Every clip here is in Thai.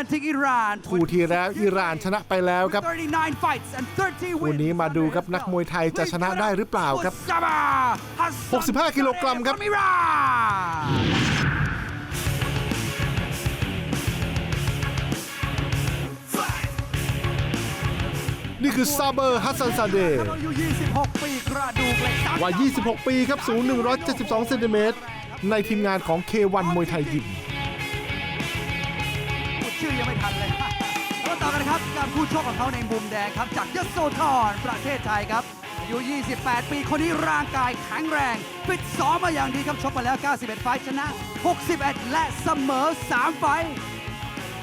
representing Iran คู่ที่แล้วอิหร่านชนะไปแล้วครับ39 fights and 30 wins วันนี้มาดูครับนักมวยไทยจะชนะได้หรือเปล่าครับ Osama Hassan 65 กิโลกรัมครับ from Iran นี่คือซาเบอร์ฮัสซันซาเดย์อายุ26ปีกระดูกเหล็กวัย 26 ปีครับ สูง 172 เซนติเมตร ในทีมงานของ K1 มวยไทยยิมพูด ชื่อยังไม่ทันเลยแล้วต่อกันนะครับกับคู่ชกของเขาในมุมแดงครับ จากยโสธรประเทศไทยครับอายุ 28 ปี คนนี้ร่างกายแข็งแรงฟิตซ้อมมาอย่างดีครับชกมาแล้ว 91 ไฟชนะ 61 และเสมอ 3 ไฟ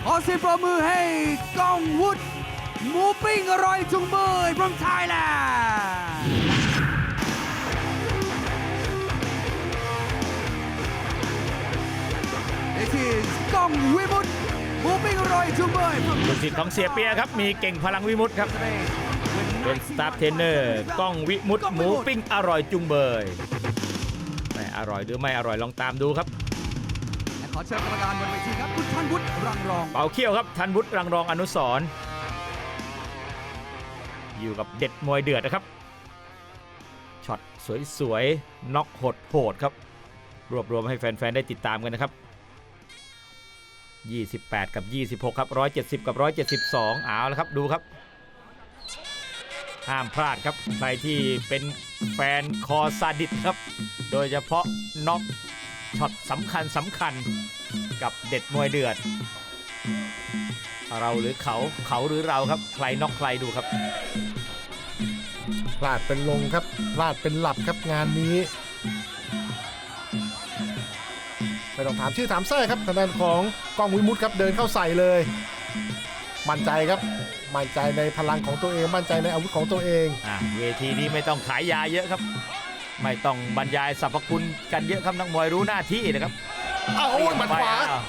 ขอเสียงปรบมือให้ก้องวุฒิหมูปิ้งอร่อยจุงเบย from Thailand This is ก้องวิบุฒิ ลูกศิษย์ของเสียเปียครับ มีเก่งพลังวิมุตต์ครับ today เป็นสตาฟเทรนเนอร์กล้องวิมุตต์หมูปิ้งอร่อยจุงเบยแหม่อร่อยหรือไม่อร่อยลองตามดูครับและขอเชิญกรรมการบนเวทีครับคุณชันวุฒิรังรอง เป่าเขี้ยวครับทันวุฒิรังรองอนุสรณ์อยู่กับเด็ดมวยเดือดนะครับช็อตสวยๆน็อกโหดโหดๆครับ รวบรวมให้แฟน ๆ ได้ติดตามกันนะครับ 28 กับ 26 ครับ 170 กับ 172 เอาแล้วครับดูครับ ห้ามพลาดครับ ใครที่เป็นแฟนคอซาดิสครับ โดยเฉพาะน็อกช็อตสำคัญสำคัญกับเด็ดมวยเดือด เราหรือเขาเขาหรือเราครับ ใครน็อกใครดูครับ พลาดเป็นลงครับ พลาดเป็นหลับครับงานนี้ ไม่ต้องถามชื่อถามแท้ครับทางด้านของกล้องวิมุตครับเดินเข้าใส่เลย มั่นใจครับ มั่นใจในพลังของตัวเอง มั่นใจในอาวุธของตัวเองอะเวทีนี้ไม่ต้องขายยาเยอะครับ ไม่ต้องบรรยายสรรพคุณกันเยอะครับนักมวยรู้หน้าที่นะครับอ้าวโอ้ยหมัดขวาไปอ้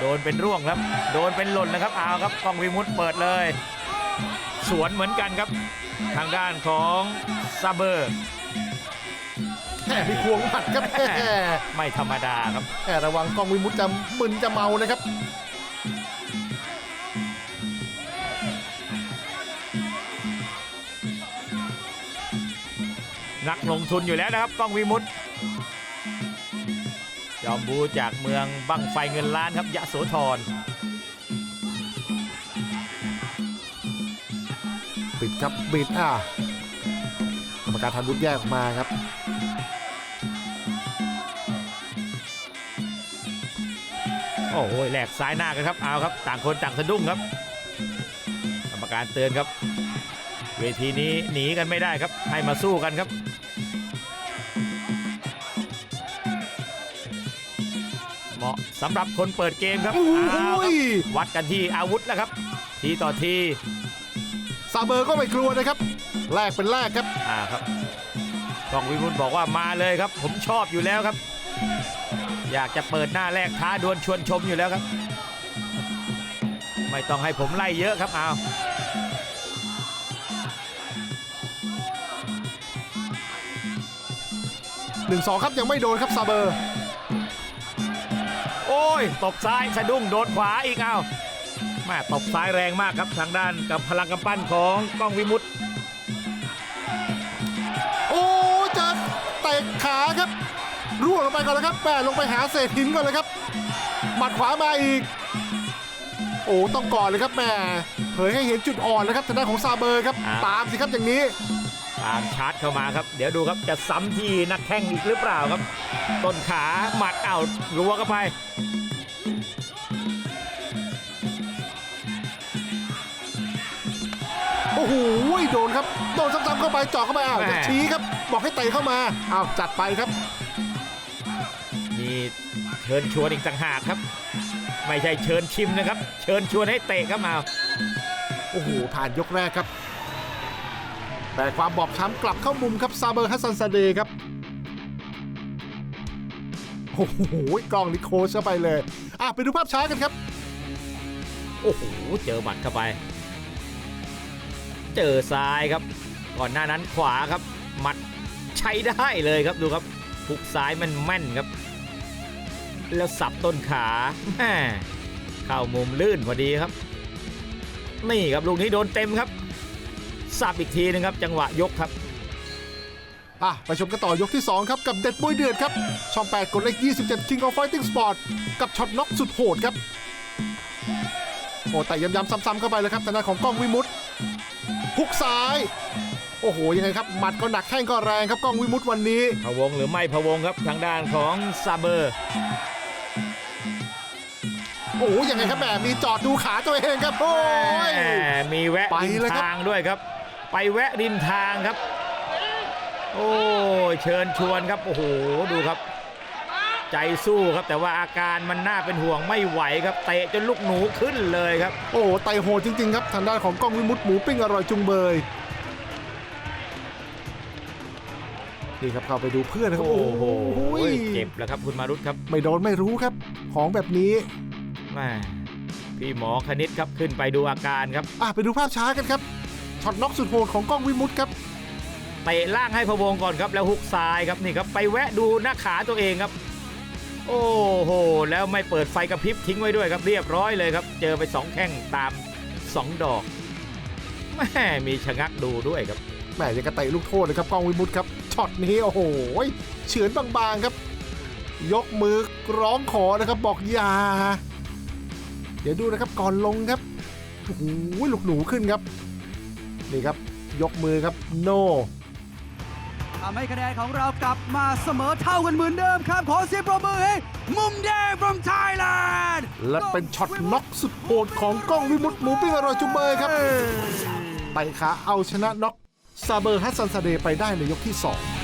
โดนเป็นร่วงครับ โดนเป็นหล่นนะครับเอาครับกล้องวิมุตเปิดเลย สวนเหมือนกันครับ ทางด้านของซาเบอร์ แหมมีควงหมัดครับแหมไม่ธรรมดาครับ แหมระวังกล้องวิมุตจะมึนจะเมานะครับ นักลงทุนอยู่แล้วนะครับกล้องวิมุตจอมบูจากเมืองบั้งไฟเงินล้านครับยะโสธรปิดครับบิดอะกรรมการทันวุฒิแยกออกมาครับ โอ้โหแหลกซ้ายหน้ากันครับเอาครับ ต่างคนต่างสะดุ้งครับกรรมการเตือนครับ เวทีนี้หนีกันไม่ได้ครับ ให้มาสู้กันครับเหมาะสำหรับคนเปิดเกมครับโอ้โหเอาครับวัดกันที่อาวุธแล้วครับ ทีต่อทีซาเบอร์ก็ไม่กลัวนะครับ แลกเป็นแลกครับอ่าครับกองวิมุตบอกว่ามาเลยครับ ผมชอบอยู่แล้วครับ อยากจะเปิดหน้าแรกท้าดวลชวนชมอยู่แล้วครับ ไม่ต้องให้ผมไล่เยอะครับเอา1-2ครับยังไม่โดนครับซาเบอร์ โอ้ย ตบซ้ายสะดุ้งโดนขวาอีกเอาแม่ตบซ้ายแรงมากครับทางด้านกับพลังกำปั้นของกล้องวิมุต ลงไปก่อนแล้วครับแปะลงไปหาเศษหินก่อนเลยครับ หมัดขวามาอีก โอ้ต้องก่อนเลยครับแหม่เผยให้เห็นจุดอ่อนแล้วครับทางด้านของซาเบอร์ครับตามสิครับอย่างนี้ ตามชาร์จเข้ามาครับ เดี๋ยวดูครับจะซ้ำที่นักแข้งอีกหรือเปล่าครับ ต้นขาหมัดเอารัวเข้าไป โอ้โหโดนครับ โดนซ้ำๆเข้าไปเจาะเข้าไปอ้าวแม่ จะชี้ครับ บอกให้เตะเข้ามาอ้าวจัดไปครับมีเชิญชวนอีกต่างหากครับ ไม่ใช่เชิญชิมนะครับ เชิญชวนให้เตะครับเอาโอ้โห ผ่านยกแรกครับ แต่ความบอบช้ำกลับเข้ามุมครับซาเบอร์ฮัสซันซาเดย์ครับ โอ้โหกล้องนิโคชเข้าไปเลยอะไปดูภาพช้ากันครับ โอ้โห เจอหมัดเข้าไป เจอซ้ายครับ ก่อนหน้านั้นขวาครับ หมัดใช้ได้เลยครับดูครับทุกซ้ายมันแม่นครับ แล้วสับต้นขาแม่เข้ามุมลื่นพอดีครับ นี่ครับลูกนี้โดนเต็มครับสับอีกทีหนึงครับ จังหวะยกครับอะไปชมกันต่อยกที่ 2 ครับกับเด็ดมวยเดือดครับ ช่อง 8 กดเลข 27 King of Fighting Sport กับช็อตน็อกสุดโหดครับ โอ้แต่ย้ำๆซ้ำๆเข้าไปเลยครับทางด้านของกล้องวิมุตต์ฮุกซ้าย โอ้โห ยังไงครับ หมัดก็หนักแข้งก็แรงครับกล้องวิมุตต์วันนี้ พะวงหรือไม่พะวงครับทางด้านของซาเบอร์ โอ้โหยังไงครับแหมมีจอดดูขาตัวเองครับโอ้ยแหมมีแวะไปริมเลยครับทางด้วยครับ ไปแวะริมทางครับ โอ้ยเชิญชวนครับโอ้โหดูครับ ใจสู้ครับแต่ว่าอาการมันน่าเป็นห่วงไม่ไหวครับเตะจนลูกหนูขึ้นเลยครับ โอ้โหไตโหดจริง ๆ ครับทางด้านของกล้องวิมุตต์หมูปิ้งอร่อยจุงเบยนี่ครับเข้าไปดูเพื่อนนะครับ โอ้โหยเจ็บแล้วครับคุณมารุตครับ ไม่โดนไม่รู้ครับ ของแบบนี้แม่พี่หมอคณิตครับขึ้นไปดูอาการครับอะไปดูภาพช้ากันครับช็อตน็อกสุดโหดของกล้องวิมุตต์ครับเตะล่างให้พะวงก่อนครับแล้วฮุกซ้ายครับนี่ครับไปแวะดูหน้าขาตัวเองครับ โอ้โห แล้วไม่เปิดไฟกระพริบทิ้งไว้ด้วยครับเรียบร้อยเลยครับ เจอไปสองแข้งตามสองดอกแม่มีชะงักดูด้วยครับแหมยังกระเตะลูกโทษเลยครับกล้องวิมุตต์ครับช็อตนี้โอ้โหเฉือนบางๆครับ ยกมือร้องขอนะครับบอกอย่า เดี๋ยวดูนะครับก่อนลงครับโอ้โหลูกหนูขึ้นครับ นี่ครับยกมือครับโนทำให้คะแนนของเรากลับมาเสมอเท่ากันเหมือนเดิมครับ ขอเสียงปรบมือให้มุมแดง from Thailand และเป็นช็อตน็อกสุดโหดของกล้องวิมุตต์หมูปิ้งอร่อยจุงเบยครับไต่ขาเอาชนะน็อกซาเบอร์ฮัสซันซาเดย์ไปได้ในยกที่ 2